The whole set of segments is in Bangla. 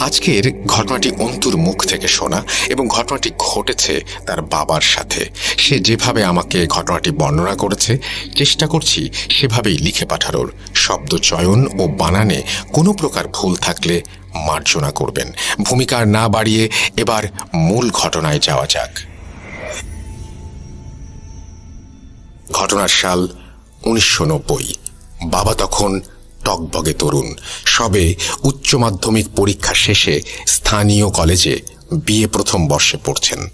আজকের ঘটনাটি অন্তুর মুখ থেকে শোনা এবং ঘটনাটি ঘটেছে তার বাবার সাথে। সে যেভাবে আমাকে ঘটনাটি বর্ণনা করেছে, চেষ্টা করছি সেভাবেই লিখে পাঠানোর। শব্দ চয়ন ও বানানে কোনো প্রকার ভুল থাকলে মার্জনা করবেন। ভূমিকার না বাড়িয়ে এবার মূল ঘটনায় যাওয়া যাক। ঘটনার সাল উনিশশো নব্বই। বাবা তখন টকবগে তরুণ। সবে উচ্চ মাধ্যমিক পরীক্ষা শেষে স্থানীয় কলেজে বিয়ে প্রথম বর্ষে পড়ছেন।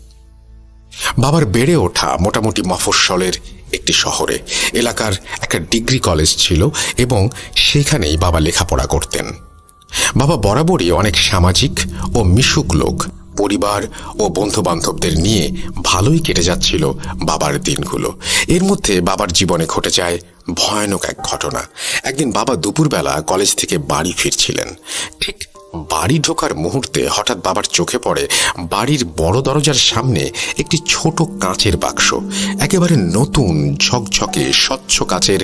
বাবার বেড়ে ওঠা মোটামুটি মফস্বলের একটি শহরে। এলাকার একটা ডিগ্রি কলেজ ছিল এবং সেখানেই বাবা লেখাপড়া করতেন। বাবা বরাবরই অনেক সামাজিক ও মিশুক লোক। পরিবার ও বন্ধু বান্ধবদের নিয়ে ভালোই কেটে যাচ্ছিল বাবার দিনগুলো। এর মধ্যে বাবার জীবনে ঘটে যায় ভয়ানক এক ঘটনা। একদিন বাবা দুপুরবেলা কলেজ থেকে বাড়ি ফিরছিলেন। ঠিক বাড়ি ঢোকার মুহূর্তে হঠাৎ বাবার চোখে পড়ে বাড়ির বড় দরজার সামনে একটি ছোট কাঁচের বাক্স। একেবারে নতুন ঝকঝকে স্বচ্ছ কাচের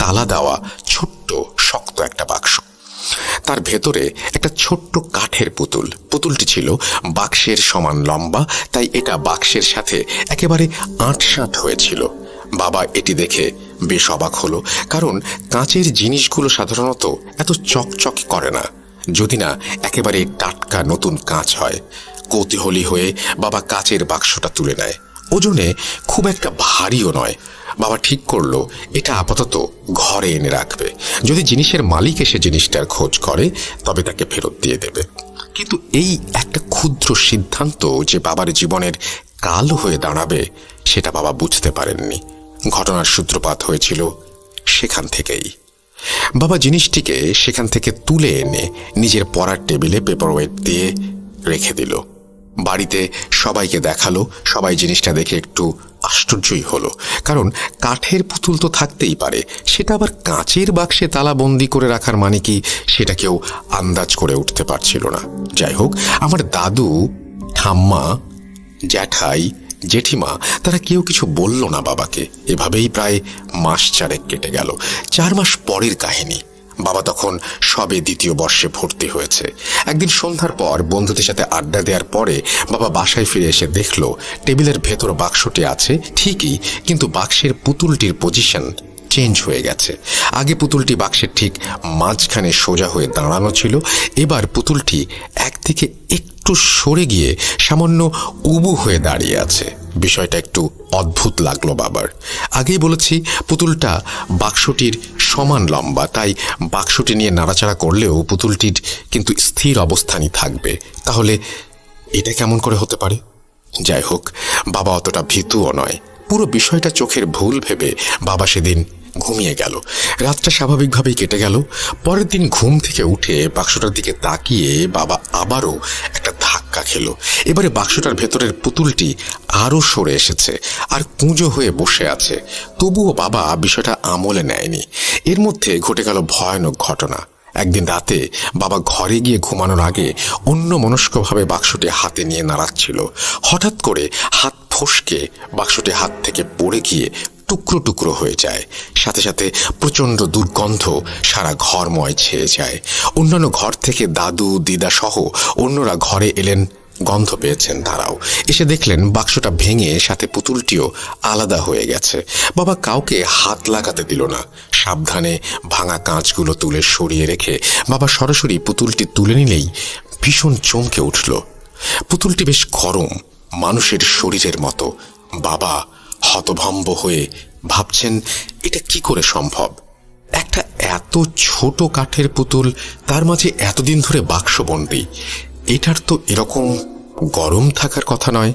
তালা দেওয়া ছোট্ট, শক্ত একটা বাক্স। তার ভেতরে একটা ছোট্ট কাঠের পুতুল। পুতুলটি ছিল বাক্সের সমান লম্বা, তাই এটা বাক্সের সাথে একেবারে আঁটসাঁট হয়েছিল। বাবা এটি দেখে বেশ অবাক হলো, কারণ কাঁচের জিনিসগুলো সাধারণত এত চকচক করে না। যদি না একেবারে টাটকা নতুন কাঁচ হয়, কৌতূহলী হয়ে বাবা কাচের বাক্সটা তুলে নেয়। ওজনে খুব একটা ভারীও নয়। বাবা ঠিক করল, এটা আপাতত ঘরে এনে রাখবে। যদি জিনিসের মালিক এসে জিনিসটার খোঁজ করে, তবে তাকে ফেরত দিয়ে দেবে। কিন্তু এই একটা ক্ষুদ্র সিদ্ধান্ত যে বাবার জীবনের কাল হয়ে দাঁড়াবে, সেটা বাবা বুঝতে পারেননি। ঘটনার সূত্রপাত হয়েছিল সেখান থেকেই। বাবা জিনিসটিকে সেখান থেকে তুলে এনে নিজের পড়ার টেবিলে পেপার ওয়েট দিয়ে রেখে দিল। বাড়িতে সবাইকে দেখাল, সবাই জিনিসটা দেখে একটু আশ্চর্যই হলো। কারণ কাঠের পুতুল তো থাকতেই পারে, সেটা আবার কাঁচের বাক্সে তালাবন্দি করে রাখার মানে কি, সেটা কেউ আন্দাজ করে উঠতে পারছিল না। যাই হোক, আমার দাদু, ঠাম্মা, জ্যাঠাই, জেঠিমা, তারা কেউ কিছু বলল না বাবাকে। এভাবেই প্রায় মাস চারেক কেটে গেল। চার মাস পরের কাহিনী। বাবা তখন সবে দ্বিতীয় বর্ষে ভর্তি হয়েছে। একদিন সন্ধ্যার পর বন্ধুদের সাথে আড্ডা দেওয়ার পরে বাবা বাসায় ফিরে এসে দেখল, টেবিলের ভেতর বাক্সটি আছে ঠিকই, কিন্তু বাক্সের পুতুলটির পজিশন চেঞ্জ হয়ে গেছে। আগে পুতুলটি বাক্সের ঠিক মাঝখানে সোজা হয়ে দাঁড়ানো ছিল, এবার পুতুলটি একদিকে একটু সরে গিয়ে সামান্য উবু হয়ে দাঁড়িয়ে আছে। বিষয়টা একটু অদ্ভুত লাগল বাবার। আগেই বলেছি, পুতুলটা বাক্সটির সমান লম্বা, তাই বাক্সটি নিয়ে নাড়াচাড়া করলেও পুতুলটির কিন্তু স্থির অবস্থানই থাকবে। তাহলে এটা কেমন করে হতে পারে? যাই হোক, বাবা অতটা ভীতুও নয়। পুরো বিষয়টা চোখের ভুল ভেবে বাবা সেদিন ঘুমিয়ে গেল। রাতটা স্বাভাবিকভাবেই কেটে গেল। পরের দিন ঘুম থেকে উঠে বাক্সটার দিকে তাকিয়ে বাবা আবারও একটা ধাক্কা খেলো। এবারে বাক্সটার ভেতরের পুতুলটি আরও সরে এসেছে আর কুঁজো হয়ে বসে আছে। তবুও বাবা বিষয়টা আমলে নেয়নি। এর মধ্যে ঘটে গেল ভয়ানক ঘটনা। একদিন রাতে বাবা ঘরে গিয়ে ঘুমানোর আগে অন্য মনস্কভাবে বাক্সটি হাতে নিয়ে নাড়াচ্ছিল। হঠাৎ করে হাত ফসকে বাক্সটি হাত থেকে পড়ে গিয়ে টুকরো টুকরো হয়ে যায়। সাথে সাথে প্রচণ্ড দুর্গন্ধ সারা ঘরময় ছেয়ে যায়। অন্যান্য ঘর থেকে দাদু, দিদা সহ অন্যরা ঘরে এলেন, গন্ধ পেয়েছেন তারাও। এসে দেখলেন বাক্সটা ভেঙে সাথে পুতুলটিও আলাদা হয়ে গেছে। বাবা কাউকে হাত লাগাতে দিল না। সাবধানে ভাঙা কাঁচগুলো তুলে সরিয়ে রেখে বাবা সরাসরি পুতুলটি তুলে নিলেই ভীষণ চমকে উঠল। পুতুলটি বেশ গরম, মানুষের শরীরের মতো। বাবা হতভম্ব হয়ে ভাবছেন, এটা কি করে সম্ভব? একটা এত ছোট কাঠের পুতুল, তার মাঝে এতদিন ধরে বাক্সবন্দি। এটার তো এরকম গরম থাকার কথা নয়।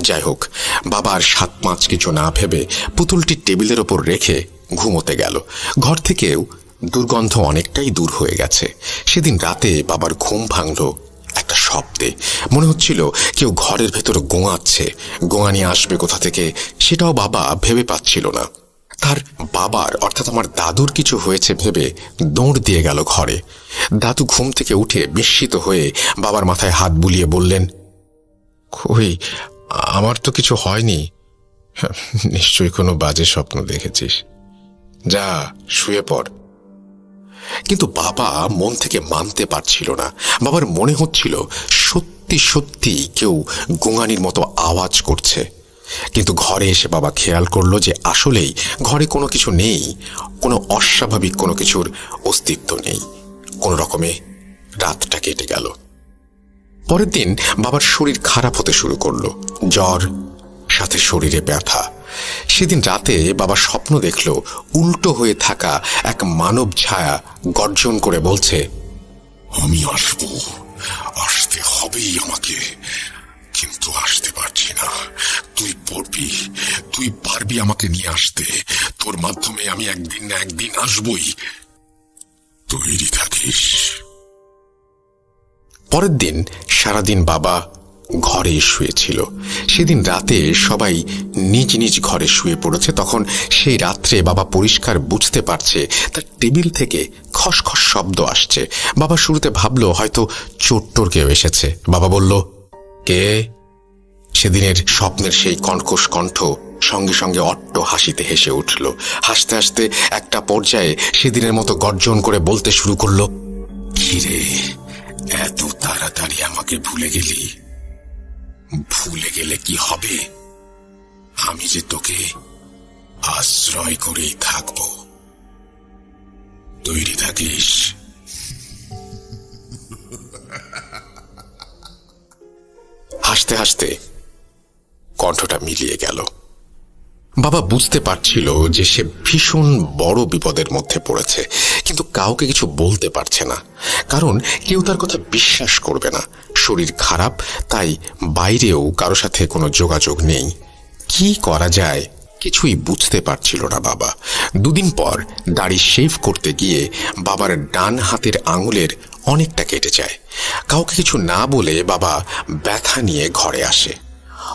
যাই হোক বাবা আর সাত পাঁচ কিছু না ভেবে পুতুলটি টেবিলের ওপর রেখে ঘুমোতে গেল। ঘর থেকেও দুর্গন্ধ অনেকটাই দূর হয়ে গেছে। সেদিন রাতে বাবার ঘুম ভাঙল একটা শব্দে। মনে হচ্ছিল কেউ ঘরের ভেতর গোঙাচ্ছে। গোঙানি আসবে কোথা থেকে সেটাও বাবা ভেবে পাচ্ছিল না। তার বাবার, অর্থাৎ আমার দাদুর কিছু হয়েছে ভেবে দৌড় দিয়ে গেল ঘরে। দাদু ঘুম থেকে উঠে বিস্মিত হয়ে বাবার মাথায় হাত বুলিয়ে বললেন, কই, আমার তো কিছু হয়নি। নিশ্চয়ই কোনো বাজে স্বপ্ন দেখেছিস। যা, শুয়ে পড়। কিন্তু বাবা মন থেকে মানতে পারছিল না। বাবার মনে হচ্ছিল সত্যি সত্যি কেউ গোঙানির মতো আওয়াজ করছে। কিন্তু ঘরে এসে বাবা খেয়াল করল যে আসলেই ঘরে কোনো কিছু নেই, কোনো অস্বাভাবিক কোনো কিছুর অস্তিত্ব নেই। কোনো রকমে রাতটা কেটে গেল। পরের দিন বাবার শরীর খারাপ হতে শুরু করল। জ্বর, সাথে শরীরে ব্যথা। সেদিন রাতে বাবা স্বপ্ন দেখল উল্টো হয়ে থাকা এক মানব ছায়া গর্জন করে বলছে আমি আসব। আসতে হবেই আমাকে। কিন্তু আসতে পারছি না। তুই পড়বি। তুই পারবি আমাকে নিয়ে আসতে। তোর মাধ্যমে আমি একদিন না একদিন আসবই। তৈরি থাকিস। পরের দিন সারাদিন বাবা ঘরে শুয়েছিল। সেদিন রাতে সবাই নিজ নিজ ঘরে শুয়ে পড়েছে। তখন সেই রাত্রে বাবা পরিষ্কার বুঝতে পারছে, তার টেবিল থেকে খসখস শব্দ আসছে। বাবা শুরুতে ভাবল, হয়তো চোট্টর কেউ এসেছে। বাবা বলল, কে? সেদিনের স্বপ্নের সেই কণ্ঠস কণ্ঠ সঙ্গে সঙ্গে অট্ট হাসিতে হেসে উঠল। হাসতে হাসতে একটা পর্যায়ে সেদিনের মতো গর্জন করে বলতে শুরু করল, কিরে, এত তাড়াতাড়ি আমাকে ভুলে গেলি? ভুলে গেলে কি হবে? আমি যে তোকে আশ্রয় করেই থাকব। তৈরি থাকিস। হাসতে হাসতে কণ্ঠটা মিলিয়ে গেল। বাবা বুঝতে পারছিল যে সে ভীষণ বড় বিপদের মধ্যে পড়েছে, কিন্তু কাউকে কিছু বলতে পারছে না, কারণ কেউ তার কথা বিশ্বাস করবে না। শরীর খারাপ, তাই বাইরেও কারও সাথে কোনো যোগাযোগ নেই। কি করা যায়? কিছুই বুঝতে পারছিল না বাবা। দুদিন পর দাড়ি শেভ করতে গিয়ে বাবার ডান হাতের আঙুলের অনেকটা কেটে যায়। কাউকে কিছু না বলে বাবা ব্যথা নিয়ে ঘরে আসে।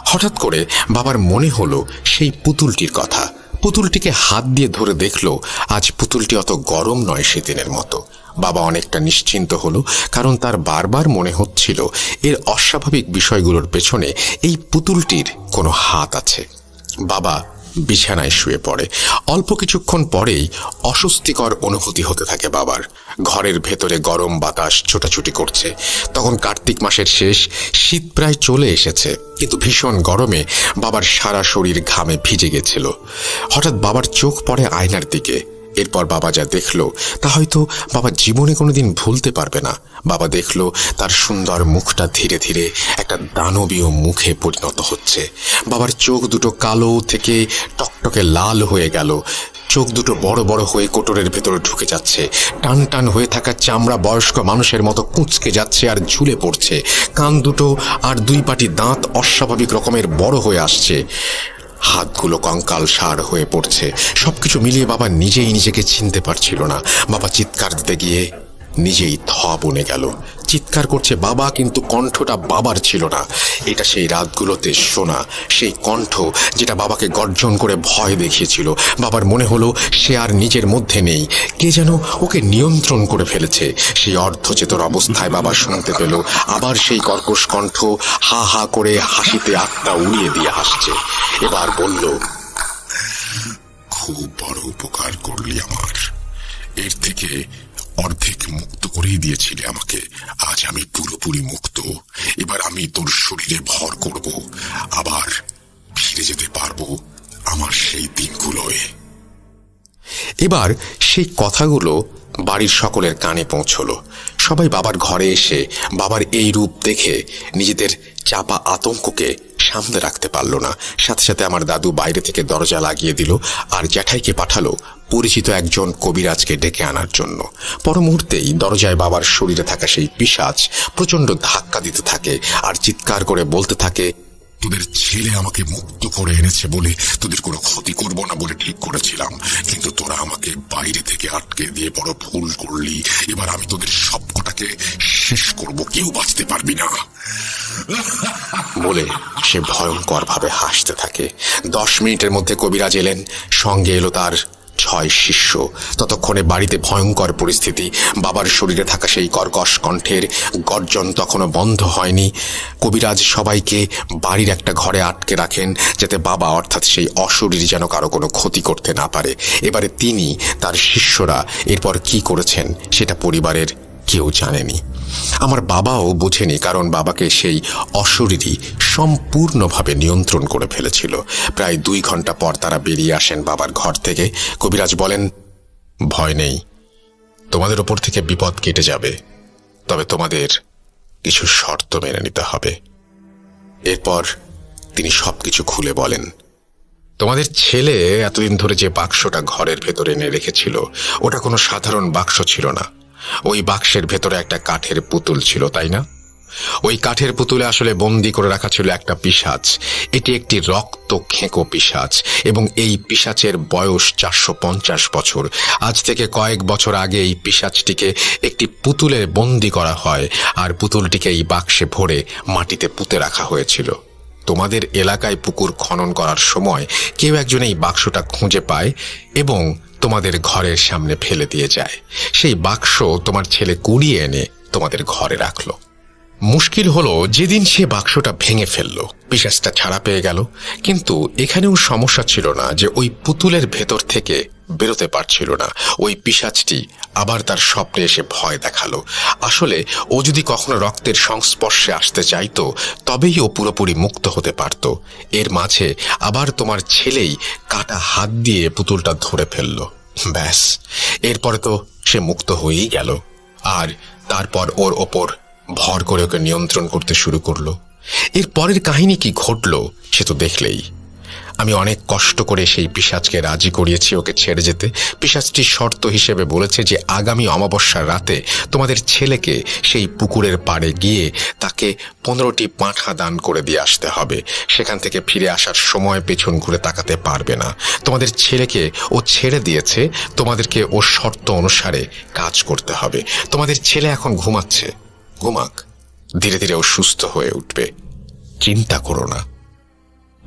হঠাৎ করে বাবার মনে হলো সেই পুতুলটির কথা। পুতুলটিকে হাত দিয়ে ধরে দেখল, আজ পুতুলটি অত গরম নয় সেদিনের মতো। বাবা অনেকটা নিশ্চিন্ত হলো, কারণ তার বারবার মনে হচ্ছিল এর অস্বাভাবিক বিষয়গুলোর পেছনে এই পুতুলটির কোনো হাত আছে। বাবা বিছানায় শুয়ে পড়ে। অল্প কিছুক্ষণ পরেই অস্বস্তিকর অনুভূতি হতে থাকে বাবার। ঘরের ভেতরে গরম বাতাস ছোটাছুটি করছে। তখন কার্তিক মাসের শেষ, শীত প্রায় চলে এসেছে, কিন্তু ভীষণ গরমে বাবার সারা শরীর ঘামে ভিজে গেছিল। হঠাৎ বাবার চোখ পড়ে আয়নার দিকে। এরপর বাবা যা দেখল, তা হয়তো বাবা জীবনে কোনোদিন ভুলতে পারবে না। বাবা দেখল, তার সুন্দর মুখটা ধীরে ধীরে একটা দানবীয় মুখে পরিণত হচ্ছে। বাবার চোখ দুটো কালো থেকে টকটকে লাল হয়ে গেল। চোখ দুটো বড় বড় হয়ে কোটরের ভেতরে ঢুকে যাচ্ছে। টান টান হয়ে থাকা চামড়া বয়স্ক মানুষের মতো কুঁচকে যাচ্ছে আর ঝুলে পড়ছে। কান দুটো আর দুই পাটি দাঁত অস্বাভাবিক রকমের বড় হয়ে আসছে। হাতগুলো কঙ্কাল সার হয়ে পড়ছে। সবকিছু মিলিয়ে বাবা নিজেই নিজেকে চিনতে পারছিল না। বাবা চিৎকার দিতে গিয়ে নিজেই থ বনে গেল। চিৎকার করছে বাবা, কিন্তু কণ্ঠটা বাবার ছিল না। এটা সেই রাতগুলোতে শোনা, সেই কণ্ঠ যেটা বাবাকে গর্জন করে ভয় দেখিয়েছিল। বাবার মনে হলো সে আর নিজের মধ্যে নেই। কে যেন ওকে নিয়ন্ত্রণ করে ফেলেছে। সেই অর্ধচেতন অবস্থায় বাবা শুনতে পেল, আবার সেই কর্কশ কণ্ঠ হা হা করে হাসিতে আত্মা উড়িয়ে দিয়ে হাসছে। এবার বলল, খুব বড় উপকার করলি আমার। এর থেকে অর্ধেক মুক্ত করেই দিয়েছিলে আমাকে। আজ আমি পুরোপুরি মুক্ত। এবার আমি তোর শরীরে ভর করব। আবার ফিরে যেতে পারব আমার সেই দিনগুলোয়। এবার সেই কথাগুলো বাড়ির সকলের কানে পৌঁছলো। সবাই বাবার ঘরে এসে বাবার এই রূপ দেখে নিজেদের চাপা আতঙ্ককে সামনে রাখতে পারল না। সাথে সাথে আমার দাদু বাইরে থেকে দরজা লাগিয়ে দিল আর জ্যাঠাইকে পাঠালো পরিচিত একজন কবিরাজকে ডেকে আনার জন্য। পর মুহূর্তেই দরজায় বাবার শরীরে থাকা সেই পিসাজ প্রচণ্ড ধাক্কা দিতে থাকে আর চিৎকার করে বলতে থাকে তোদের ছেলে আমাকে মুক্ত করে এনেছে বলে তোদের কোনো ক্ষতি করব না বলে ঠিক করেছিলাম। কিন্তু তোরা আমাকে বাইরে থেকে আটকে দিয়ে বড় ভুল করলি। এবার আমি তোদের সবকটাকে শেষ করব। কেউ বাঁচতে পারবি না। বলে সে ভয়ঙ্কর ভাবে হাসতে থাকে। দশ মিনিটের মধ্যে কবিরাজ এলেন। সঙ্গে এলো তার ছয় শিষ্য। ততক্ষণে বাড়িতে ভয়ঙ্কর পরিস্থিতি। বাবার শরীরে থাকা সেই কর্কশ কণ্ঠের গর্জন তখনও বন্ধ হয়নি। কবিরাজ সবাইকে বাড়ির একটা ঘরে আটকে রাখেন, যাতে বাবা অর্থাৎ সেই অশরীর যেন কারও কোনো ক্ষতি করতে না পারে। এবারে তিনি, তার শিষ্যরা, এরপর কি করেছেন, সেটা পরিবারের কেউ জানেনি। আমার বাবাও বোঝেনি, কারণ বাবাকে সেই অশরীরই সম্পূর্ণভাবে নিয়ন্ত্রণ করে ফেলেছিল। প্রায় দুই ঘণ্টা পর তারা বেরিয়ে আসেন বাবার ঘর থেকে। কবিরাজ বলেন, ভয় নেই। তোমাদের ওপর থেকে বিপদ কেটে যাবে। তবে তোমাদের কিছু শর্ত মেনে নিতে হবে। এরপর তিনি সবকিছু খুলে বলেন, তোমাদের ছেলে এতদিন ধরে যে বাক্সটা ঘরের ভেতরে এনে রেখেছিল, ওটা কোনো সাধারণ বাক্স ছিল না। ওই বাক্সের ভেতরে একটা কাঠের পুতুল ছিল, তাই না? ওই কাঠের পুতুলে আসলে বন্দি করে রাখা ছিল একটা পিসাচ এটি একটি রক্ত খেঁকো পিসাচ এবং এই পিসাচের বয়স চারশো পঞ্চাশ বছর। আজ থেকে কয়েক বছর আগে এই পিসাচটিকে একটি পুতুলে বন্দি করা হয় আর পুতুলটিকে এই বাক্সে ভরে মাটিতে পুঁতে রাখা হয়েছিল। তোমাদের এলাকায় পুকুর খনন করার সময় কেউ একজন এই বাক্সটা খুঁজে পায় এবং তোমাদের ঘরের সামনে ফেলে দিয়ে যায়। সেই বাক্স তোমার ছেলে কুড়িয়ে এনে তোমাদের ঘরে রাখল। মুশকিল হলো যেদিন সে বাক্সটা ভেঙে ফেলল। পিসাসটা ছাড়া পেয়ে গেল। কিন্তু এখানেও সমস্যা ছিল না যে ওই পুতুলের ভেতর থেকে বেরোতে পারছিল না। ওই পিসাচটি আবার তার স্বপ্নে এসে ভয় দেখাল। আসলে ও যদি কখনো রক্তের সংস্পর্শে আসতে চাইতো, তবেই ও পুরোপুরি মুক্ত হতে পারত। এর মাঝে আবার তোমার ছেলেই কাটা হাত দিয়ে পুতুলটা ধরে ফেলল। ব্যাস, এরপরে তো সে মুক্ত হয়েই গেল। আর তারপর ওর ওপর ভর করে ওকে নিয়ন্ত্রণ করতে শুরু করল। এর পরের কাহিনী কি ঘটলো, সে তো দেখলেই। আমি অনেক কষ্ট করে সেই পিসাজকে রাজি করিয়েছি ওকে ছেড়ে যেতে। পিসাজটি শর্ত হিসেবে বলেছে যে, আগামী অমাবস্যার রাতে তোমাদের ছেলেকে সেই পুকুরের পাড়ে গিয়ে তাকে পনেরোটি পাঁঠা দান করে দিয়ে আসতে হবে। সেখান থেকে ফিরে আসার সময় পেছন ঘুরে তাকাতে পারবে না। তোমাদের ছেলেকে ও ছেড়ে দিয়েছে, তোমাদেরকে ও শর্ত অনুসারে কাজ করতে হবে। তোমাদের ছেলে এখন ঘুমাচ্ছে। ঘুমাক। ধীরে ধীরে ও সুস্থ হয়ে উঠবে। চিন্তা করো না।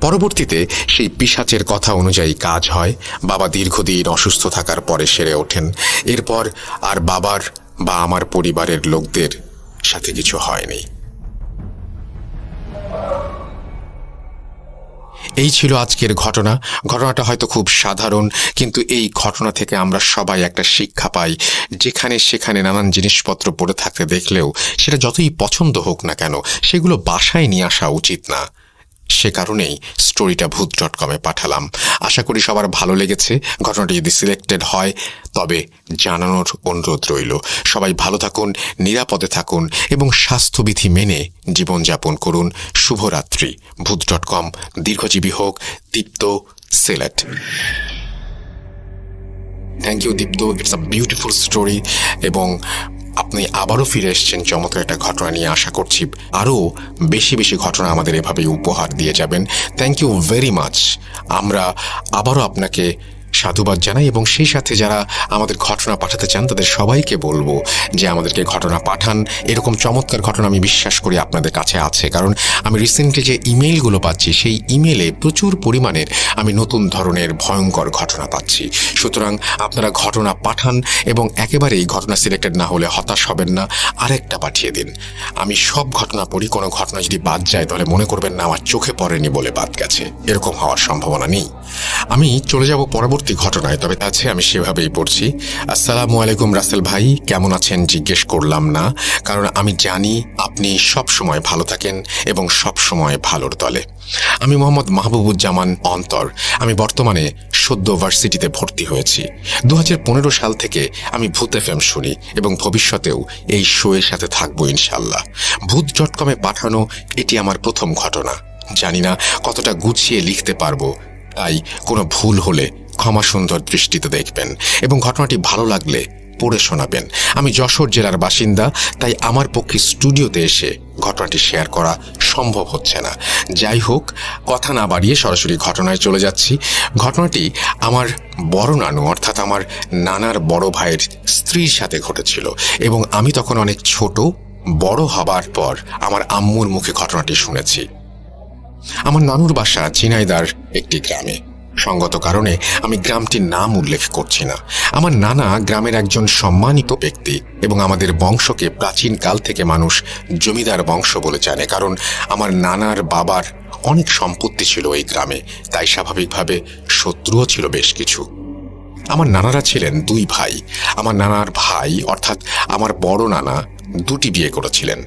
পরবর্তীতে সেই পিসাচের কথা অনুযায়ী কাজ হয়। বাবা দীর্ঘদিন অসুস্থ থাকার পরে সেরে ওঠেন। এরপর আর বাবার বা আমার পরিবারের লোকদের সাথে কিছু হয়নি। এই ছিল আজকের ঘটনা। ঘটনাটা হয়তো খুব সাধারণ, কিন্তু এই ঘটনা থেকে আমরা সবাই একটা শিক্ষা পাই। যেখানে সেখানে নানান জিনিসপত্র পড়ে থাকতে দেখলেও সেটা যতই পছন্দ হোক না কেন, সেগুলো বাসায় নিয়ে আসা উচিত না। সে কারণেই স্টোরিটা ভূত ডট কমে পাঠালাম। আশা করি সবার ভালো লেগেছে। ঘটনাটি যদি সিলেক্টেড হয়, তবে জানানোর অনুরোধ রইল। সবাই ভালো থাকুন, নিরাপদে থাকুন এবং স্বাস্থ্যবিধি মেনে জীবনযাপন করুন। শুভরাত্রি। ভূত ডট কম দীর্ঘজীবী হোক, Deepto Sylhet thank you Deepto. It's a beautiful story এবং আপনি আবারও ফিরে এসেছেন, চমৎকার একটা ঘটনা নিয়ে আশা করছি আরও বেশি বেশি ঘটনা আমাদের এভাবে উপহার দিয়ে যাবেন। থ্যাংক ইউ ভেরি মাচ আমরা আবারও আপনাকে সাধুবাদ জানাই এবং সেই সাথে যারা আমাদের ঘটনা পাঠাতে চান, তাদের সবাইকে বলব যে আমাদেরকে ঘটনা পাঠান। এরকম চমৎকার ঘটনা আমি বিশ্বাস করি আপনাদের কাছে আছে। কারণ আমি রিসেন্টলি যে ইমেলগুলো পাচ্ছি, সেই ইমেলে প্রচুর পরিমাণের আমি নতুন ধরনের ভয়ঙ্কর ঘটনা পাচ্ছি। সুতরাং আপনারা ঘটনা পাঠান এবং একেবারেই ঘটনা সিলেক্টেড না হলে হতাশ হবেন না। আরেকটা পাঠিয়ে দিন। আমি সব ঘটনা পড়ি, কোনো ঘটনা যদি বাদ যায়, তাহলে মনে করবেন না, আমার চোখে পড়েনি বলে বাদ গেছে। এরকম হওয়ার সম্ভাবনা নেই। আমি চলে যাব পরবর্তী ঘটনায়, তবে আছে আমি সেভাবেই পড়ছি। আসসালামু আলাইকুম রাসেল ভাই, কেমন আছেন জিজ্ঞেস করলাম না, কারণ আমি জানি আপনি সব সময় ভালো থাকেন এবং সব সময় ভালোর দলে। আমি মোহাম্মদ মাহবুবুজ্জামান অন্তর, আমি বর্তমানে সদ্য ভার্সিটিতে ভর্তি হয়েছি। দু হাজার পনেরো সাল থেকে আমি ভূত এফ শুনি এবং ভবিষ্যতেও এই শোয়ের সাথে থাকব ইনশাল্লাহ ভূত ডট কমে পাঠানো এটি আমার প্রথম ঘটনা। জানি না কতটা গুছিয়ে লিখতে পারব, তাই কোনো ভুল হলে ক্ষমা সুন্দর দৃষ্টিতে দেখবেন এবং ঘটনাটি ভালো লাগলে পড়ে শোনাবেন। আমি যশোর জেলার বাসিন্দা, তাই আমার পক্ষে স্টুডিওতে এসে ঘটনাটি শেয়ার করা সম্ভব হচ্ছে না। যাই হোক, কথা না বাড়িয়ে সরাসরি ঘটনায় চলে যাচ্ছি। ঘটনাটি আমার বড় নানু, অর্থাৎ আমার নানার বড় ভাইয়ের স্ত্রীর সাথে ঘটেছিল এবং আমি তখন অনেক ছোট, বড় হবার পর আমার আম্মুর মুখে ঘটনাটি শুনেছি। আমার নানুর বাসা চিনাইদার একটি গ্রামে। সঙ্গত কারণে আমি গ্রামটির নাম উল্লেখ করছি না। আমার নানা গ্রামের একজন সম্মানিত ব্যক্তি এবং আমাদের বংশকে প্রাচীন কাল থেকে মানুষ জমিদার বংশ বলে জানে, কারণ আমার নানার বাবার অনেক সম্পত্তি ছিল এই গ্রামে, তাই স্বাভাবিকভাবে শত্রুও ছিল বেশ কিছু। আমার নানারা ছিলেন দুই ভাই। আমার নানার ভাই, অর্থাৎ আমার বড় নানা, দুটি বিয়ে করেছিলেন।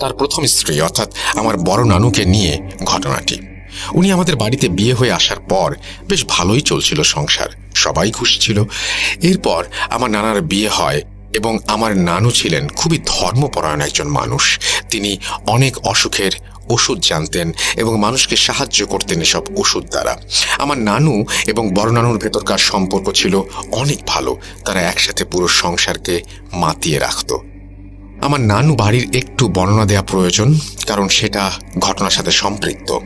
তার প্রথম স্ত্রী, অর্থাৎ আমার বড় নানুকে নিয়ে ঘটনাটি। উনি আমাদের বাড়িতে বিয়ে হয়ে আসার পর বেশ ভালোই চলছিল সংসার। সবাই খুশি ছিল। এরপর আমার নানার বিয়ে হয় এবং আমার নানু ছিলেন খুবই ধর্মপরায়ণ একজন মানুষ। তিনি অনেক অসুখের ওষুধ জানতেন এবং মানুষকে সাহায্য করতেন এসব ওষুধ দ্বারা। আমার নানু এবং বড় নানুর ভেতরকার সম্পর্ক ছিল অনেক ভালো। তারা একসাথে পুরো সংসারকে মাতিয়ে রাখত। আমার নানু বাড়ির একটু বর্ণনা দেওয়া প্রয়োজন, কারণ সেটা ঘটনার সাথে সম্পৃক্ত।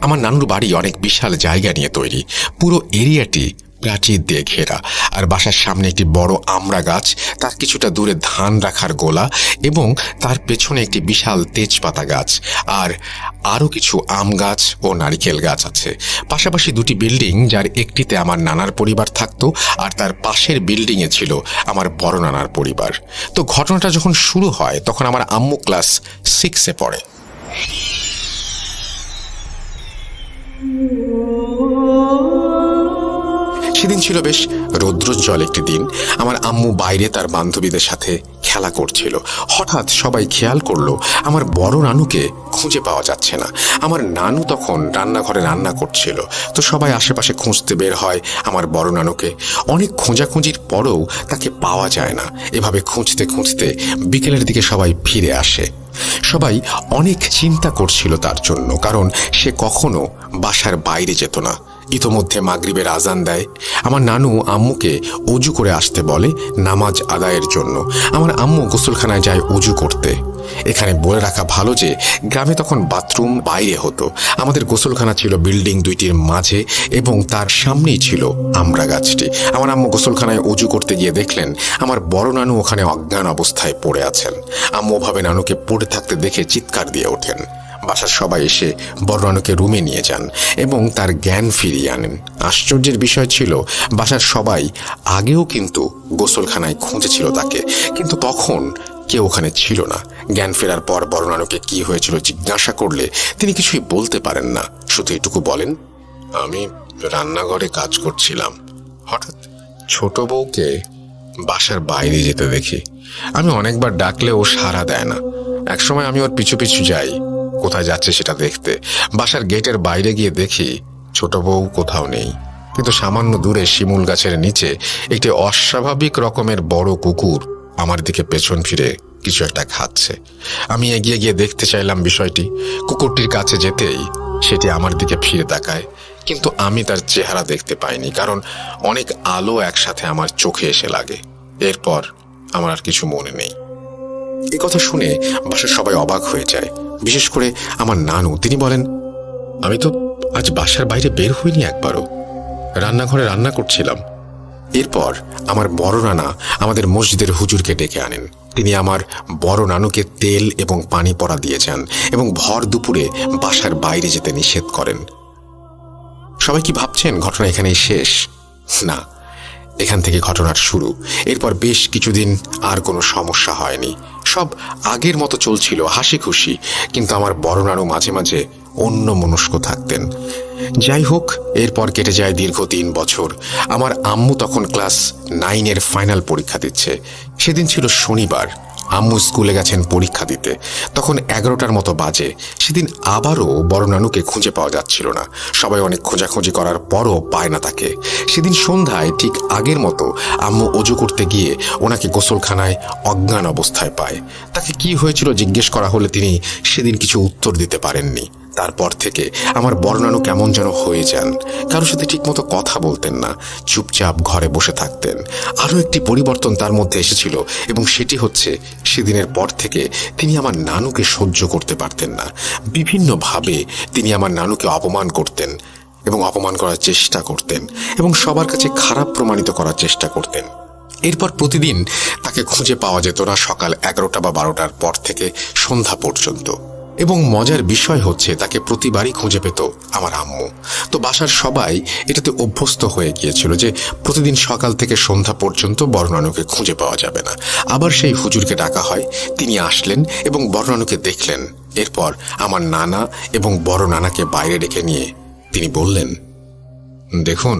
আমার নানুর বাড়ি অনেক বিশাল জায়গা নিয়ে তৈরি। পুরো এরিয়াটি প্রাচীর দিয়ে ঘেরা। আর বাসার সামনে একটি বড় আমড়া গাছ, তার কিছুটা দূরে ধান রাখার গোলা এবং তার পেছনে একটি বিশাল তেজপাতা গাছ। আর আরও কিছু আম গাছ ও নারিকেল গাছ আছে। পাশাপাশি দুটি বিল্ডিং, যার একটিতে আমার নানার পরিবার থাকতো আর তার পাশের বিল্ডিংয়ে ছিল আমার বড় নানার পরিবার। তো ঘটনাটা যখন শুরু হয়, তখন আমার আম্মু ক্লাস সিক্সে পড়ে। সেদিন ছিল বেশ রৌদ্রোজ্জ্বল একটি দিন। আমার আম্মু বাইরে তার বান্ধবীদের সাথে খেলা করছিল। হঠাৎ সবাই খেয়াল করল, আমার বড় নানুকে খুঁজে পাওয়া যাচ্ছে না। আমার নানু তখন রান্নাঘরে রান্না করছিল। তো সবাই আশেপাশে খুঁজতে বের হয় আমার বড় নানুকে। অনেক খোঁজাখুঁজির পরেও তাকে পাওয়া যায় না। এভাবে খুঁজতে খুঁজতে বিকেলের দিকে সবাই ফিরে আসে। সবাই অনেক চিন্তা করছিল তার জন্য, কারণ সে কখনো বাসার বাইরে যেত না। ইতোমধ্যে মাগরিবের আজান দেয়। আমার নানু আম্মুকে অজু করে আসতে বলে নামাজ আদায়ের জন্য। আমার আম্মু গোসলখানায় যায় উজু করতে। এখানে বলে রাখা ভালো যে, গ্রামে তখন বাথরুম বাইরে হতো। আমাদের গোসলখানা ছিল বিল্ডিং দুইটির মাঝে এবং তার সামনেই ছিল আমরা গাছটি। আমার আম্মু গোসলখানায় অজু করতে গিয়ে দেখলেন, আমার বড় নানু ওখানে অজ্ঞান অবস্থায় পড়ে আছেন। আম্মু ওভাবে নানুকে পড়ে থাকতে দেখে চিৎকার দিয়ে ওঠেন। বাসার সবাই এসে বড় নানুকে রুমে নিয়ে যান এবং তার জ্ঞান ফিরিয়ে আনেন। আশ্চর্যের বিষয় ছিল, বাসার সবাই আগেও কিন্তু গোসলখানায় খুঁজেছিল তাকে। কিন্তু তখন কেউ ওখানে ছিল না। জ্ঞান ফেরার পর বড় নানুকে কি হয়েছিল জিজ্ঞাসা করলে তিনি কিছুই বলতে পারেন না। শুধু এটুকু বলেন, আমি রান্নাঘরে কাজ করছিলাম। হঠাৎ ছোট বউকে বাসার বাইরে যেতে দেখি। আমি অনেকবার ডাকলে ও সাড়া দেয় না। একসময় আমি ওর পিছু পিছু যাই, কোথায় যাচ্ছে সেটা দেখতে। বাসার গেটের বাইরে গিয়ে দেখি ছোট বউ কোথাও নেই। কিন্তু সামান্য দূরে শিমুল গাছের নিচে একটি অস্বাভাবিক রকমের বড় কুকুর আমার দিকে পেছন ফিরে কিছু একটা খাচ্ছে। আমি এগিয়ে গিয়ে দেখতে চাইলাম বিষয়টি। কুকুরটির কাছে যেতেই সেটি আমার দিকে ফিরে তাকায়। কিন্তু আমি তার চেহারা দেখতে পাইনি, কারণ অনেক আলো একসাথে আমার চোখে এসে লাগে। এরপর আমার আর কিছু মনে নেই। এই কথা শুনে বাসার সবাই অবাক হয়ে যায়। বিশেষ করে আমার নানু। তিনি বলেন, আমি তো আজ বাসার বাইরে বের হইনি একবারও। রান্নাঘরে রান্না করছিলাম। এরপর আমার বড় নানা আমাদের মসজিদের হুজুরকে ডেকে আনেন। তিনি আমার বড় নানুকে তেল এবং পানি পরা দিয়ে যান এবং ভর দুপুরে বাসার বাইরে যেতে নিষেধ করেন। সবাই কি ভাবছেন ঘটনা এখানেই শেষ? না এখান থেকে ঘটনার শুরু। এরপর বেশ কিছুদিন আর কোনো সমস্যা হয়নি। সব আগের মতো চলছিল হাসি খুশি কিন্তু আমার বরণারও মাঝে মাঝে অন্য মনস্ক থাকতেন। যাই হোক, এরপর কেটে যায় দীর্ঘ তিন বছর। আমার আম্মু তখন ক্লাস নাইনের ফাইনাল পরীক্ষা দিচ্ছে। সেদিন ছিল শনিবার। আম্মু স্কুলে গেছেন পরীক্ষা দিতে। তখন এগারোটার মতো বাজে। সেদিন আবারও বরনানুকে খুঁজে পাওয়া যাচ্ছিল না। সবাই অনেক খোঁজাখুঁজি করার পরও পায় না তাকে। সেদিন সন্ধ্যায় ঠিক আগের মতো আম্মু অজু করতে গিয়ে ওনাকে গোসলখানায় অজ্ঞান অবস্থায় পায়। তাকে কি হয়েছিল জিজ্ঞেস করা হলে তিনি সেদিন কিছু উত্তর দিতে পারেননি। তারপর থেকে আমার বড় নানু কেমন যেন হয়ে যান। কারোর সাথে ঠিকমতো কথা বলতেন না, চুপচাপ ঘরে বসে থাকতেন। আরও একটি পরিবর্তন তার মধ্যে এসেছিল এবং সেটি হচ্ছে সেদিনের পর থেকে তিনি আমার নানুকে সহ্য করতে পারতেন না। বিভিন্নভাবে তিনি আমার নানুকে অপমান করতেন এবং অপমান করার চেষ্টা করতেন এবং সবার কাছে খারাপ প্রমাণিত করার চেষ্টা করতেন। এরপর প্রতিদিন তাকে খুঁজে পাওয়া যেত না সকাল এগারোটা বা বারোটার পর থেকে সন্ধ্যা পর্যন্ত। এবং মজার বিষয় হচ্ছে তাকে প্রতিবারই খুঁজে পেত আমার আম্মু। তো বাসার সবাই এটাতে অভ্যস্ত হয়ে গিয়েছিল যে প্রতিদিন সকাল থেকে সন্ধ্যা পর্যন্ত বর্ণানুকে খুঁজে পাওয়া যাবে না। আবার সেই হুজুরকে ডাকা হয়। তিনি আসলেন এবং বর্ণানুকে দেখলেন। এরপর আমার নানা এবং বড় নানাকে বাইরে ডেকে নিয়ে তিনি বললেন, দেখুন,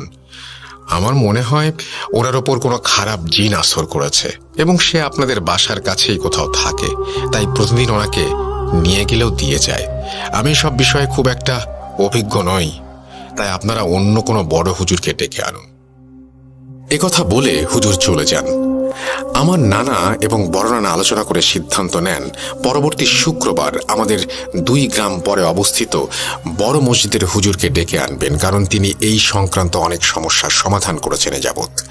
আমার মনে হয় ওনার ওপর কোনো খারাপ জিন আসর করেছে এবং সে আপনাদের বাসার কাছেই কোথাও থাকে। তাই প্রতিদিন ওনাকে নিয়ে গেলেও দিয়ে যায়। আমি সব বিষয়ে খুব একটা অভিজ্ঞ নই, তাই আপনারা অন্য কোনো বড় হুজুরকে ডেকে আনুন। একথা বলে হুজুর চলে যান। আমার নানা এবং বড় নানা আলোচনা করে সিদ্ধান্ত নেন, পরবর্তী শুক্রবার আমাদের দুই গ্রাম পরে অবস্থিত বড় মসজিদের হুজুরকে ডেকে আনবেন, কারণ তিনি এই সংক্রান্ত অনেক সমস্যার সমাধান করেছেন যাবৎ।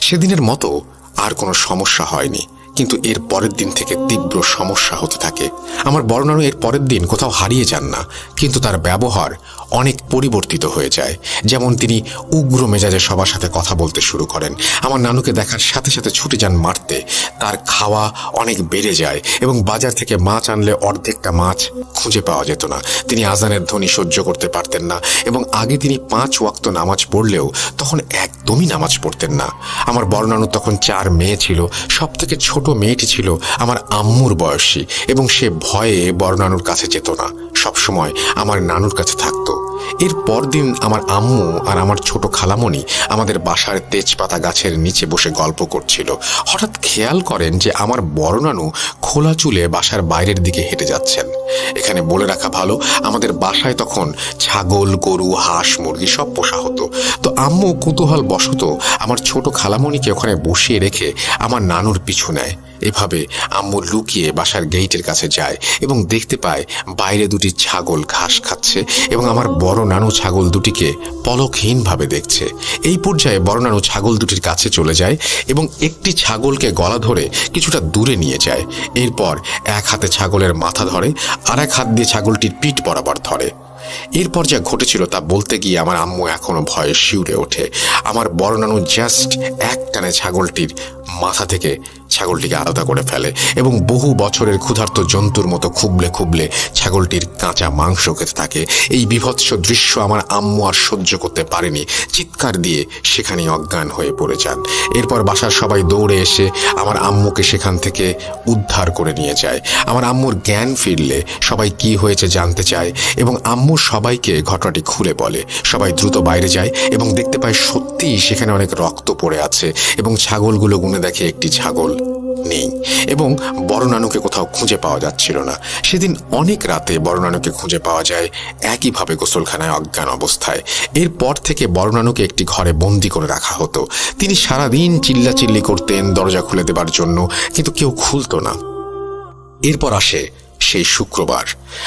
সেদিনের মতো আর কোনো সমস্যা হয়নি। কিন্তু এর পরের দিন থেকে তীব্র সমস্যা হতে থাকে। আমার বড় নানু এর পরের দিন কোথাও হারিয়ে যান না, কিন্তু তার ব্যবহার অনেক পরিবর্তিত হয়ে যায়। যেমন তিনি উগ্র মেজাজে সবার সাথে কথা বলতে শুরু করেন। আমার নানুকে দেখার সাথে সাথে ছুটে যান মারতে। তার খাওয়া অনেক বেড়ে যায় এবং বাজার থেকে মাছ আনলে অর্ধেকটা মাছ খুঁজে পাওয়া যেত না। তিনি আজানের ধ্বনি সহ্য করতে পারতেন না এবং আগে তিনি পাঁচ ওয়াক্ত নামাজ পড়লেও তখন একদমই নামাজ পড়তেন না। আমার বর্ণানু তখন চার মেয়ে ছিল সব থেকে ছোট মেয়েটি ছিল আমার আম্মুর বয়সী এবং সে ভয়ে বর্ণানুর কাছে যেত না। সবসময় আমার নানুর কাছে থাকতো। এর পরদিন আমার আম্মু আর আমার ছোট খালামণি আমাদের বাসার তেজপাতা গাছের নিচে বসে গল্প করছিল। হঠাৎ খেয়াল করেন যে আমার বড় নানু খোলা চুলে বাসার বাইরের দিকে হেঁটে যাচ্ছেন। এখানে বলে রাখা ভালো, আমাদের বাসায় তখন ছাগল, গরু, হাঁস, মুরগি সব পোষা হতো। তো আম্মু কুতূহল বশত আমার ছোট খালামণিকে ওখানে বসিয়ে রেখে আমার নানুর পিছু নেয়। এভাবে আম্মু লুকিয়ে বাসার গেইটের কাছে যায় এবং দেখতে পায় বাইরে দুটি ছাগল ঘাস খাচ্ছে এবং আমার বড় নানু ছাগল দুটিকে পলকহীনভাবে দেখছে। এই পর্যায়ে বড় নানু ছাগল দুটির কাছে চলে যায় এবং একটি ছাগলকে গলা ধরে কিছুটা দূরে নিয়ে যায়। এরপর এক হাতে ছাগলের মাথা ধরে, আর এক হাত দিয়ে ছাগলটির পিঠ বরাবর ধরে। এরপর যা ঘটেছিল তা বলতে গিয়ে আমার আম্মু এখনও ভয়ে শিউরে ওঠে। আমার বড় নানু জাস্ট এক টানে ছাগলটির মাথা থেকে ছাগলটিকে আলাদা করে ফেলে এবং বহু বছরের ক্ষুধার্ত জন্তুর মতো খুবলে খুবলে ছাগলটির কাঁচা মাংস খেতে থাকে। এই বিভৎস দৃশ্য আমার আম্মু আর সহ্য করতে পারেনি। চিৎকার দিয়ে সেখানেই অজ্ঞান হয়ে পড়ে যান। এরপর বাসার সবাই দৌড়ে এসে আমার আম্মুকে সেখান থেকে উদ্ধার করে নিয়ে যায়। আমার আম্মুর জ্ঞান ফিরলে সবাই কি হয়েছে জানতে চায় এবং আম্মু সবাইকে ঘটনাটি খুলে বলে। সবাই দ্রুত বাইরে যায় এবং দেখতে পায় সত্যিই সেখানে অনেক রক্ত পড়ে আছে এবং ছাগলগুলো গুনে দেখে একটি ছাগল নেই। এবং বড় নানুকে কোথাও খুঁজে পাওয়া যাচ্ছিল না। সেদিন অনেক রাতে বড় নানুকে খুঁজে পাওয়া যায় একইভাবে গোসলখানায় অজ্ঞান অবস্থায়। এরপর থেকে বড় নানুকে একটি ঘরে বন্দি করে রাখা হতো। তিনি সারাদিন চিল্লাচিল্লি করতেন দরজা খুলে দেবার জন্য, কিন্তু কেউ খুলতো না। এরপর আসে সেই শুক্রবার।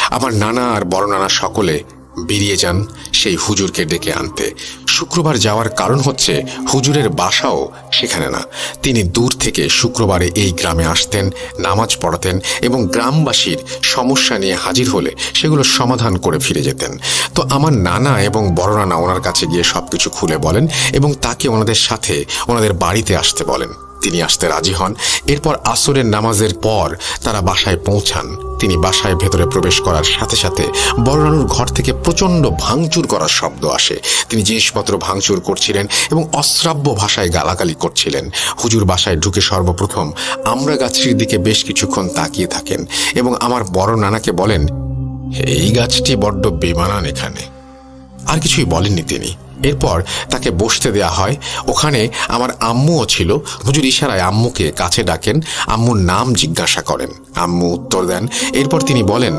আমার নানা আর বড় নানা সকলে বেরিয়ে যান সেই হুজুরকে ডেকে আনতে। শুক্রবার যাওয়ার কারণ হচ্ছে হুজুরের বাসাও সেখানে না। তিনি দূর থেকে শুক্রবারে এই গ্রামে আসতেন, নামাজ পড়াতেন এবং গ্রামবাসীর সমস্যা নিয়ে হাজির হলে সেগুলো সমাধান করে ফিরে যেতেন। তো আমার নানা এবং বড় নানা ওনার কাছে গিয়ে সব কিছু খুলে বলেন এবং তাকে ওনাদের সাথে ওনাদের বাড়িতে আসতে বলেন। তিনি আসতে রাজি হন। এরপর আসরের নামাজের পর তারা বাসায় পৌঁছান। তিনি বাসায় ভেতরে প্রবেশ করার সাথে সাথে বড়নানুর ঘর থেকে প্রচণ্ড ভাঙচুর করার শব্দ আসে। তিনি জিনিসপত্র ভাঙচুর করছিলেন এবং অশ্রাব্য ভাষায় গালাগালি করছিলেন। হুজুর বাসায় ঢুকে সর্বপ্রথম আমরা গাছটির দিকে বেশ কিছুক্ষণ তাকিয়ে থাকেন এবং আমার বড় নানাকে বলেন, এই গাছটি বড্ড বেমানান এখানে। আর কিছুই বলেননি তিনি। এরপর তাকে বসতে দেয়া হয়। ওখানে আমার আম্মুও ছিল। হুজুর ইশারায় আম্মুকে কাছে ডাকেন। আম্মুর নাম জিজ্ঞাসা করেন। আম্মু উত্তর দেন। এরপর তিনি বলেন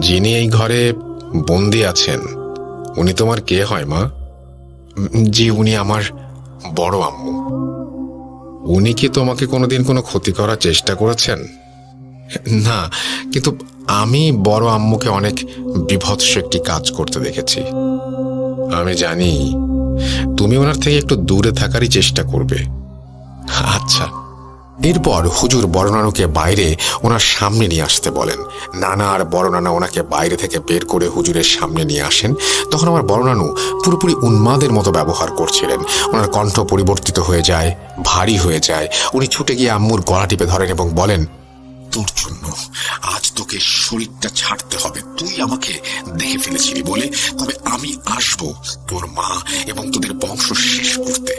যিনি এই ঘরে বন্দি আছেন উনি তোমার কে হয় মা? "উম, জি উনি আমার বড় আম্মু। উনি কি তোমাকে কোনোদিন কোনো ক্ষতি করার চেষ্টা করেছেন? না কিন্তু আমি বড় আম্মুকে অনেক বিভৎস একটি কাজ করতে দেখেছি। আমি জানি তুমি ওনার থেকে একটু দূরে থাকারই চেষ্টা করবে। আচ্ছা এরপর হুজুর বড়নানুকে বাইরে ওনার সামনে নিয়ে আসতে বলেন। নানা আর বড়নানা ওনাকে বাইরে থেকে বের করে হুজুরের সামনে নিয়ে আসেন। তখন আমার বড়নানু পুরোপুরি উন্মাদের মতো ব্যবহার করছিলেন। ওনার কণ্ঠ পরিবর্তিত হয়ে যায়, ভারী হয়ে যায়। উনি ছুটে গিয়ে আম্মুর গলা টিপে ধরেন এবং বলেন তোর জন্য। আজ তোকে শরীরটা ছাড়তে হবে। তুই আমাকে দেখে ফেলেছিলি বলে। তবে আমি আসব তোর মা এবং তোদের বংশ শেষ করতে।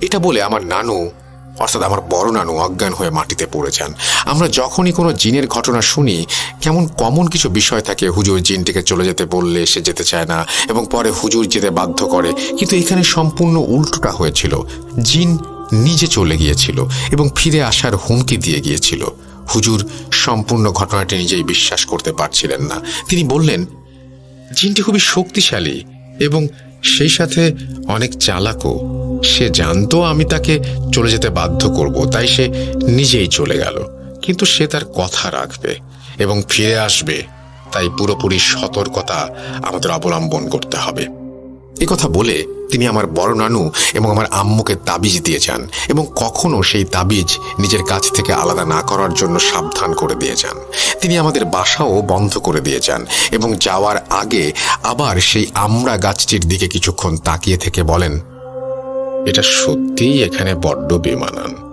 এটা বলে আমার নানু, অর্থাৎ আমার বড় নানু অজ্ঞান হয়ে মাটিতে পড়ে যান আমরা যখনই কোনো জিনের ঘটনা শুনি, কেমন কমন কিছু বিষয় থাকে, হুজুর জিনটিকে চলে যেতে বললে সে যেতে চায় না এবং পরে হুজুর যেতে বাধ্য করে। কিন্তু এখানে সম্পূর্ণ উল্টোটা হয়েছিল। জিন নিজে চলে গিয়েছিল এবং ফিরে আসার হুমকি দিয়ে গিয়েছিল। হুজুর, সম্পূর্ণ ঘটনাটি নিজেই বিশ্বাস করতে পারছিলেন না। তিনি বললেন, জিনটি খুবই শক্তিশালী এবং সেই সাথে অনেক চালাকও। সে জানতো আমি তাকে চলে যেতে বাধ্য করব, তাই সে নিজেই চলে গেল। কিন্তু সে তার কথা রাখবে এবং ফিরে আসবে। তাই পুরোপুরি সতর্কতা আমাদের অবলম্বন করতে হবে। এ কথা বলে তিনি আমার বড় নানু এবং আমার আম্মুকে তাবিজ দিয়ে যান এবং কখনো সেই তাবিজ নিজের কাছ থেকে আলাদা না করার জন্য সাবধান করে দিয়ে যান। তিনি আমাদের বাসাও বন্ধ করে দিয়ে যান এবং যাওয়ার আগে আবার সেই আমরা গাছটির দিকে কিছুক্ষণ তাকিয়ে থেকে বলেন, এটা সত্যিই এখানে বড্ড বেমানান।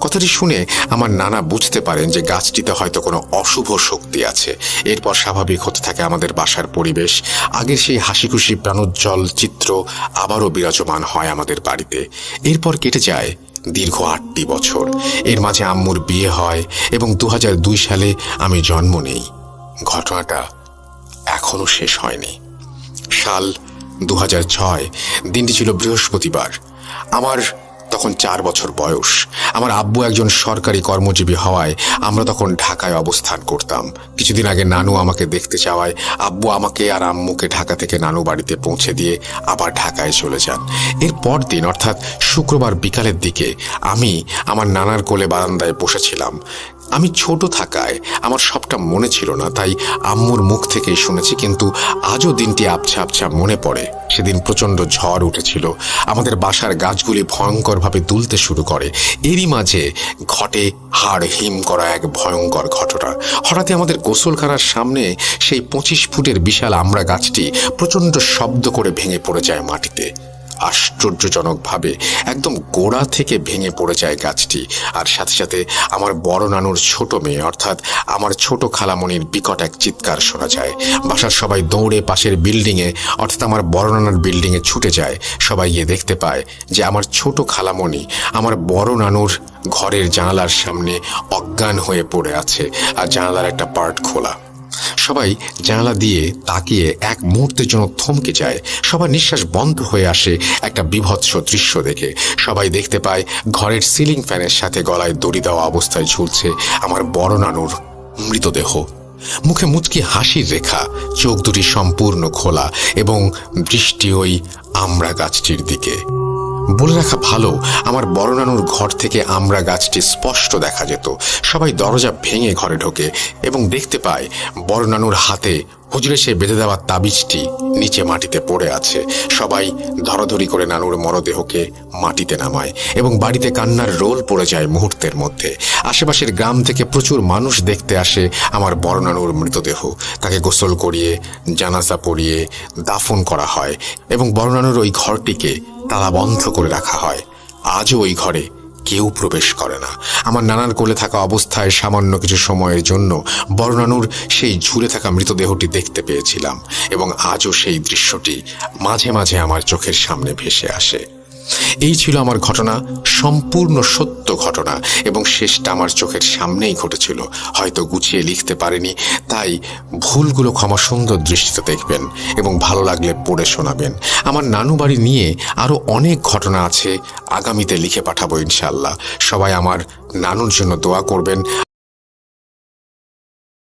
কথাটি শুনে আমার নানা বুঝতে পারেন যে গাছটিতে হয়তো কোনো অশুভ শক্তি আছে। এরপর স্বাভাবিক হতে থাকে আমাদের বাসার পরিবেশ। আগের সেই হাসি খুশি প্রাণোজ্জ্বল চিত্র আবারও বিরাজমান হয় আমাদের বাড়িতে। এরপর কেটে যায় দীর্ঘ আটটি বছর। এর মাঝে আম্মুর বিয়ে হয় এবং দু হাজার দুই সালে আমি জন্ম নেই। ঘটনাটা এখনও শেষ হয়নি। সাল দু হাজার ছয়, দিনটি ছিল বৃহস্পতিবার। আমার তখন চার বছর বয়স। আমার আব্বু একজন সরকারি কর্মজীবী হওয়ায় আমরা তখন ঢাকায় অবস্থান করতাম। কিছুদিন আগে নানু আমাকে দেখতে চাওয়ায় আব্বু আমাকে আর আম্মুকে ঢাকা থেকে নানু বাড়িতে পৌঁছে দিয়ে আবার ঢাকায় চলে যান। এর দিন, অর্থাৎ শুক্রবার বিকালের দিকে, আমি আমার নানার কোলে বারান্দায় বসেছিলাম। আমি ছোট থাকায় আমার সবটা মনে ছিল না, তাই আম্মুর মুখ থেকেই শুনেছি, কিন্তু আজও দিনটি আবছা আবছা মনে পড়ে। সেদিন প্রচণ্ড ঝড় উঠেছিল। আমাদের বাসার গাছগুলি ভয়ঙ্করভাবে দুলতে শুরু করে। এরই মাঝে ঘটে হাড় হিম করা এক ভয়ঙ্কর ঘটনা। হঠাৎই আমাদের গোসলখানার সামনে সেই পঁচিশ ফুটের বিশাল আমড়া গাছটি প্রচণ্ড শব্দ করে ভেঙে পড়ে যায় মাটিতে। আশ্চর্যজনকভাবে একদম গোড়া থেকে ভেঙে পড়ে যায় গাছটি। আর সাথে সাথে আমার বড় নানুর ছোট মেয়ে, অর্থাৎ আমার ছোট খালামণির বিকট এক চিৎকার শোনা যায়। বাসার সবাই দৌড়ে পাশের বিল্ডিংয়ে, অর্থাৎ আমার বড় নানার বিল্ডিংয়ে ছুটে যায়। সবাই গিয়ে দেখতে পায় যে আমার ছোট খালামণি আমার বড় নানুর ঘরের জানালার সামনে অজ্ঞান হয়ে পড়ে আছে। আর জানালার একটা পার্ট খোলা। সবাই জানালা দিয়ে তাকিয়ে এক মুহূর্তের জন্য থমকে যায়। সবার নিঃশ্বাস বন্ধ হয়ে আসে একটা বিভৎস দৃশ্য দেখে। সবাই দেখতে পায়, ঘরের সিলিং ফ্যানের সাথে গলায় দড়ি দেওয়া অবস্থায় ঝুলছে আমার বড় নানুর মৃতদেহ। মুখে মুচকি হাসির রেখা, চোখ দুটি সম্পূর্ণ খোলা এবং দৃষ্টি ওই আমড়া গাছটির দিকে। বলে রাখা ভালো, আমার বড় নানুর ঘর থেকে আমরা গাছটি স্পষ্ট দেখা যেত। সবাই দরজা ভেঙে ঘরে ঢোকে এবং দেখতে পায় বড় নানুর হাতে হুজুরে সে বেঁধে দেওয়া তাবিজটি নিচে মাটিতে পড়ে আছে। সবাই ধরাধরি করে নানুর মরদেহকে মাটিতে নামায় এবং বাড়িতে কান্নার রোল পড়ে যায় মুহূর্তের মধ্যে। আশেপাশের গ্রাম থেকে প্রচুর মানুষ দেখতে আসে আমার বড় নানুর মৃতদেহ। তাকে গোসল করিয়ে, জানাজা পরিয়ে দাফন করা হয় এবং বড় নানুর ওই ঘরটিকে তালা বন্ধ করে রাখা হয়। আজও ওই ঘরে কেউ প্রবেশ করে না। আমার নানার কোলে থাকা অবস্থায় সামান্য কিছু সময়ের জন্য বর্ণানুর সেই ঝুলে থাকা মৃতদেহটি দেখতে পেয়েছিলাম এবং আজও সেই দৃশ্যটি মাঝে মাঝে আমার চোখের সামনে ভেসে আসে। এই ছিল আমার ঘটনা, সম্পূর্ণ সত্য ঘটনা, এবং শেষটা আমার চোখের সামনেই ঘটেছিল। হয়তো গুছিয়ে লিখতে পারিনি, তাই ভুলগুলো ক্ষমা সুন্দর দৃষ্টিতে দেখবেন এবং ভালো লাগলে পড়ে শোনাবেন। আমার নানু বাড়ি নিয়ে আরও অনেক ঘটনা আছে, আগামীতে লিখে পাঠাবো ইনশাল্লাহ সবাই আমার নানুর জন্য দোয়া করবেন।